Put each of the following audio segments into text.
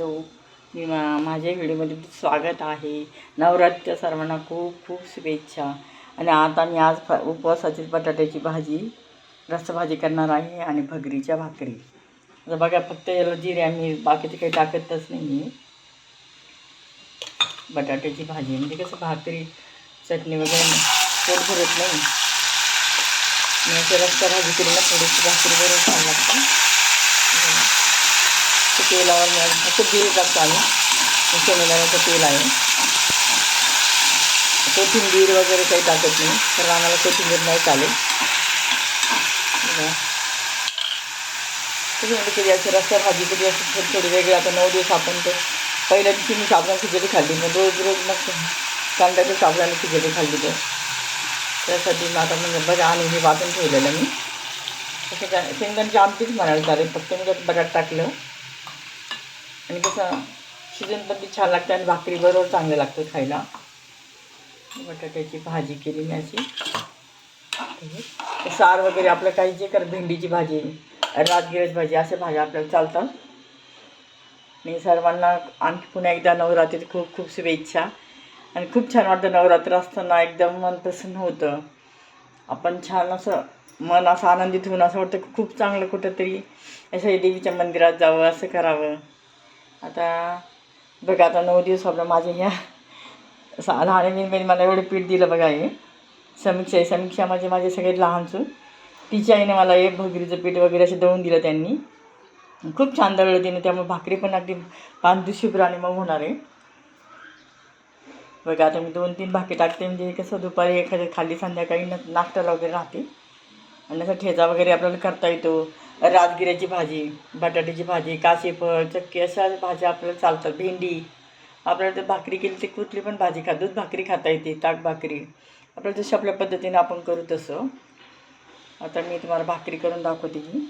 Hello. मी मा माझ्या व्हिडिओमध्ये स्वागत आहे. नवरात्र सर्वांना खूप खूप शुभेच्छा. आणि आता मी आज फ उपवासाची बटाट्याची भाजी रसभाजी करणार आहे आणि भगरीच्या भाकरी. आता बघा फक्त याला जिरे आम्ही बाकीचे काही टाकतच नाही आहे बटाट्याची भाजी. म्हणजे कसं भाकरी चटणी वगैरे पोट भरत नाही. मी अशी रस्ता भाजी केली ना थोडीशी भाकरी बरोबर छान लागतं. ते तेलावर मी फक्त तेल टाकतो आम्ही शेंगदाण्याचं तेल आहे कोथिंबीर वगैरे काही टाकत नाही तर आम्हाला कोथिंबीर नाही बघा. कधी म्हणजे कधी अशी रस्त्या भाजी कधी अशी थोडी थोडी वेगळी आता नऊ दिवस आपण तर पहिल्या दिवशी मी खिचडी खाल्ली मग रोज रोज मग कांद्याच्या साबणाने खिचडी खाल्ली तर त्यासाठी मग आता म्हणजे बघा आणि हे। वाटून ठेवलेलं मी तसे शेंगदाण्याची आमटीच म्हणायला बटाट टाकलं आणि कसं शिजन पण ती छान लागते आणि भाकरी बरोबर चांगलं लागतं खायला. बटाट्याची भाजी केली मी अशी. सार वगैरे आपलं काही जे कर भेंडीची भाजी राजगिराची भाजी अशा भाज्या आपल्याला चालतात. आणि सर्वांना आणखी पुन्हा एकदा नवरात्री खूप खूप शुभेच्छा. आणि खूप छान वाटतं नवरात्र असताना एकदम मन प्रसन्न होतं. आपण छान असं मन असं आनंदित होऊन असं वाटतं खूप चांगलं कुठंतरी अशा देवीच्या मंदिरात जावं असं करावं. आता बघा आता नऊ दिवस आपलं माझ्या ह्या सा लहान मी मला एवढं पीठ दिलं बघा हे. समीक्षा आहे समीक्षा माझी माझे सगळे लहानसून तिच्या आईने मला हे भगरीचं पीठ वगैरे असं दळून दिलं त्यांनी. खूप छान दळलं तिने त्यामुळे भाकरी पण अगदी पाच दिवशी आणि मग होणार आहे. बघा आता मी दोन तीन भाकरी टाकते म्हणजे कसं दुपारी एखाद्या खाली संध्याकाळी न नाश्त्याला वगैरे राहते. आणि असं ठेचा वगैरे आपल्याला करता येतो. राजगिऱ्याची भाजी बटाट्याची भाजी कासेफळ चक्की अशा भाज्या आपल्याला चालतात. भेंडी. आपल्याला जर भाकरी केली तर कुठली पण भाजी खा दूध भाकरी खाता येते ताक भाकरी. आपल्याला जशी आपल्या पद्धतीने आपण करू तसं. आता मी तुम्हाला भाकरी करून दाखवते ही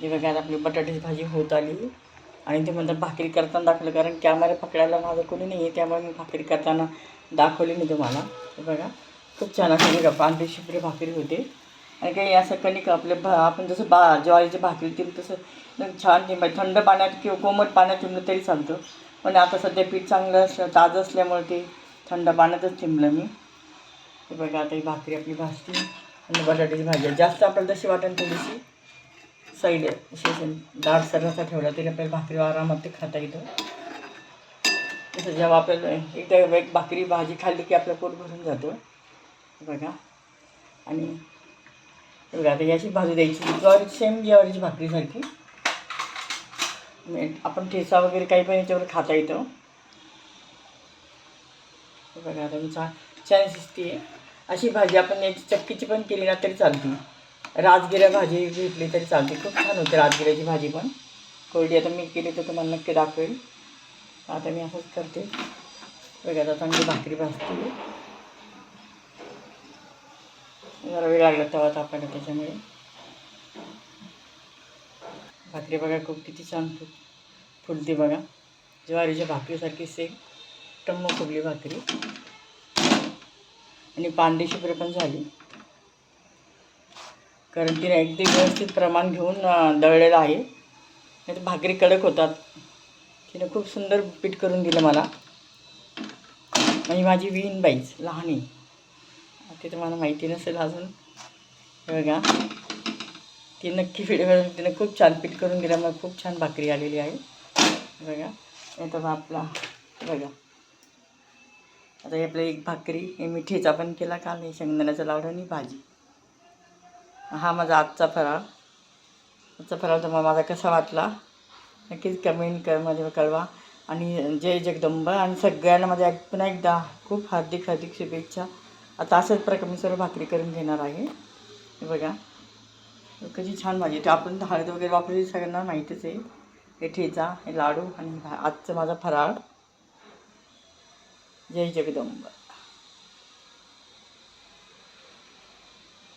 हे बघा आता आपली बटाट्याची भाजी होत आली. आणि ते म्हणतात भाकरी करताना दाखवलं कारण कॅमेरा पकडायला माझं कोणी नाही आहे त्यामुळे मी भाकरी करताना दाखवली मी तुम्हाला. हे बघा खूप छान असं बघा पांढरी शिपरी भाकरी होते. आणि काही असं कणिक आपले भा आपण जसं बा ज्वारीची भाकरी ती तसं छान टिंब म्हणजे थंड पाण्यात किंवा कोमट पाण्यात टिंबलं तरी चालतं. पण आता सध्या पीठ चांगलं असलं ताजं असल्यामुळे ते थंड पाण्यातच टिंबलं मी. हे बघा आता ही भाकरी आपली भाजते आणि बटाट्याची भाजी. आहे. जास्त आपल्याला तशी वाटेल थोडीशी. साईड डाळ दाटसर रसा ठेवला तरी आपल्याला भाकरी आरामात ते खाता येतं. तसं जेव्हा आपल्याला एकदा एक भाकरी भाजी खाल्ली की आपलं पोट भरून जातं. बघा. आणि बघा आता याची भाजी द्यायची. ज्वारी सेम ज्वारीची भाकरीसारखी आपण ठेचा वगैरे काही पण याच्यावर खाता येतं. बघा आता मी छान छान शिजते अशी भाजी आपण याची चक्कीची पण केली ना तरी चालते. राजगिरा भाजी घेतली तरी चालते. खूप छान होते राजगिऱ्याची भाजी पण. कोरडी आता मी केली तर तुम्हाला नक्की दाखवेल. आता मी असंच करते. बघा आता चांगली भाकरी भाजते. जरा वेळ लागला तवा तापायला त्याच्यामुळे. भाकरी बघा खूप किती छान फुट फुलते बघा. ज्वारीच्या भाकरीसारखी सेम टम्म फुगली भाकरी. आणि पांढरी शुभ्र पण झाली. कारण तिने अगदी व्यवस्थित प्रमाण घेऊन दळलेलं आहे. नाही तर भाकरी कडक होतात. तिने खूप सुंदर पीठ करून दिलं मला. आणि माझी विहीन बाईच लहान आहे. ते तुम्हाला माहिती नसेल अजून. हे बघा. ती नक्की व्हिडिओ तिने खूप छान पीठ करून दिल्यामुळे खूप छान भाकरी आलेली आहे. बघा. आता आपला बघा. आता हे आपलं एक भाकरी हे मिठीचा पण केला काल. हे शेंगदाण्याचा लावडा आणि भाजी. हा माझा आजचा फराळ. आजचा फराळ तुम्हाला माझा कसा वाटला नक्कीच कमेंट कर मध्ये कळवा. आणि जय जगदंबा. आणि सगळ्यांना माझ्या एक- पुन्हा एकदा खूप हार्दिक हार्दिक शुभेच्छा. आता असंच प्रकारे मी सर्व भाकरी करून घेणार आहे. हे बघा. कशी छान भाजी ते आपण हळद वगैरे वापरली सगळ्यांना माहितीच आहे. हे ठेचा हे लाडू आणि भा- आजचं माझा फराळ. जय जगदंबा.